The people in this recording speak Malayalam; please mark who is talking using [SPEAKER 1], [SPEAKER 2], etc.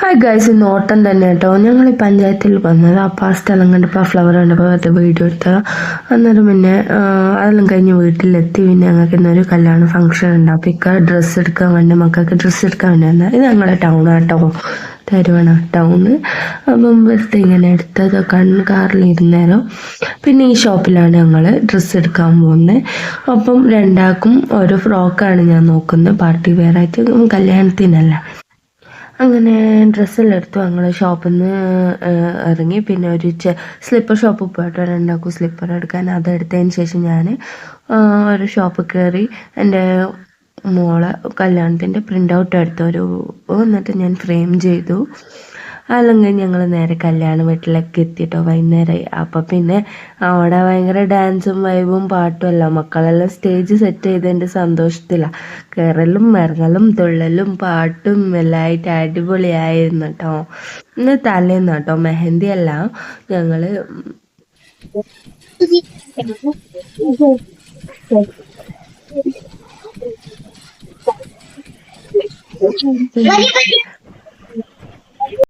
[SPEAKER 1] ഹായ് ഗൈസ് ഇന്ന് ഓട്ടം തന്നെ കേട്ടോ. ഞങ്ങൾ ഈ പഞ്ചായത്തിൽ വന്നത് അപ്പോൾ ആ സ്ഥലം കണ്ടപ്പോൾ ആ ഫ്ലവർ കണ്ടപ്പോൾ വെറുതെ വീഡിയോ എടുത്തത്. അന്നേരം പിന്നെ അതെല്ലാം കഴിഞ്ഞ് വീട്ടിലെത്തി. പിന്നെ ഞങ്ങൾക്ക് ഇന്നൊരു കല്യാണ ഫംഗ്ഷൻ ഉണ്ട്. അപ്പോൾ ഇക്ക ഡ്രസ്സ് എടുക്കാൻ വേണ്ടി മക്കൾക്ക് ഡ്രസ്സ് എടുക്കാൻ വേണ്ടി വന്നത്. ഇത് ഞങ്ങളുടെ ടൗൺ ആട്ടോ. തരുവണ ടൗണ് അപ്പം വെറുതെ ഇങ്ങനെ എടുത്തത്. കണ്ണ് കാറിൽ ഇരുന്നേരം. പിന്നെ ഈ ഷോപ്പിലാണ് ഞങ്ങൾ ഡ്രസ്സ് എടുക്കാൻ പോകുന്നത് അപ്പം രണ്ടാൾക്കും ഓരോ ഫ്രോക്കാണ് ഞാൻ നോക്കുന്നത്. പാർട്ടി വെയർ ആയിട്ട്. കല്യാണത്തിനല്ല. അങ്ങനെ ഡ്രസ്സെല്ലാം എടുത്തു. ഞങ്ങൾ ഷോപ്പിൽ നിന്ന് ഇറങ്ങി. പിന്നെ ഒരു സ്ലിപ്പർ ഷോപ്പ് പോയിട്ട് ഉണ്ടാക്കും സ്ലിപ്പർ എടുക്കാൻ അതെടുത്തതിന് ശേഷം ഞാൻ ഒരു ഷോപ്പ് കയറി. എന്റെ മോളെ കല്യാണത്തിന്റെ പ്രിന്റ് ഔട്ട് എടുത്തു ഒരു എന്നിട്ട് ഞാൻ ഫ്രെയിം ചെയ്തു. കഴിഞ്ഞ് ഞങ്ങൾ നേരെ കല്യാണ വീട്ടിലൊക്കെ എത്തിയിട്ടോ വൈകുന്നേരമായി അപ്പം പിന്നെ അവിടെ ഭയങ്കര ഡാൻസും വൈബും പാട്ടും അല്ല മക്കളെല്ലാം സ്റ്റേജ് സെറ്റ് ചെയ്തതിന്റെ സന്തോഷത്തിലാണ് കയറലും ഇറങ്ങലും തുള്ളലും പാട്ടും എല്ലാം ആയിട്ട് അടിപൊളിയായിരുന്നു കേട്ടോ ഇന്ന് തലേന്ന് കേട്ടോ മെഹന്തി എല്ലാം. ഞങ്ങൾ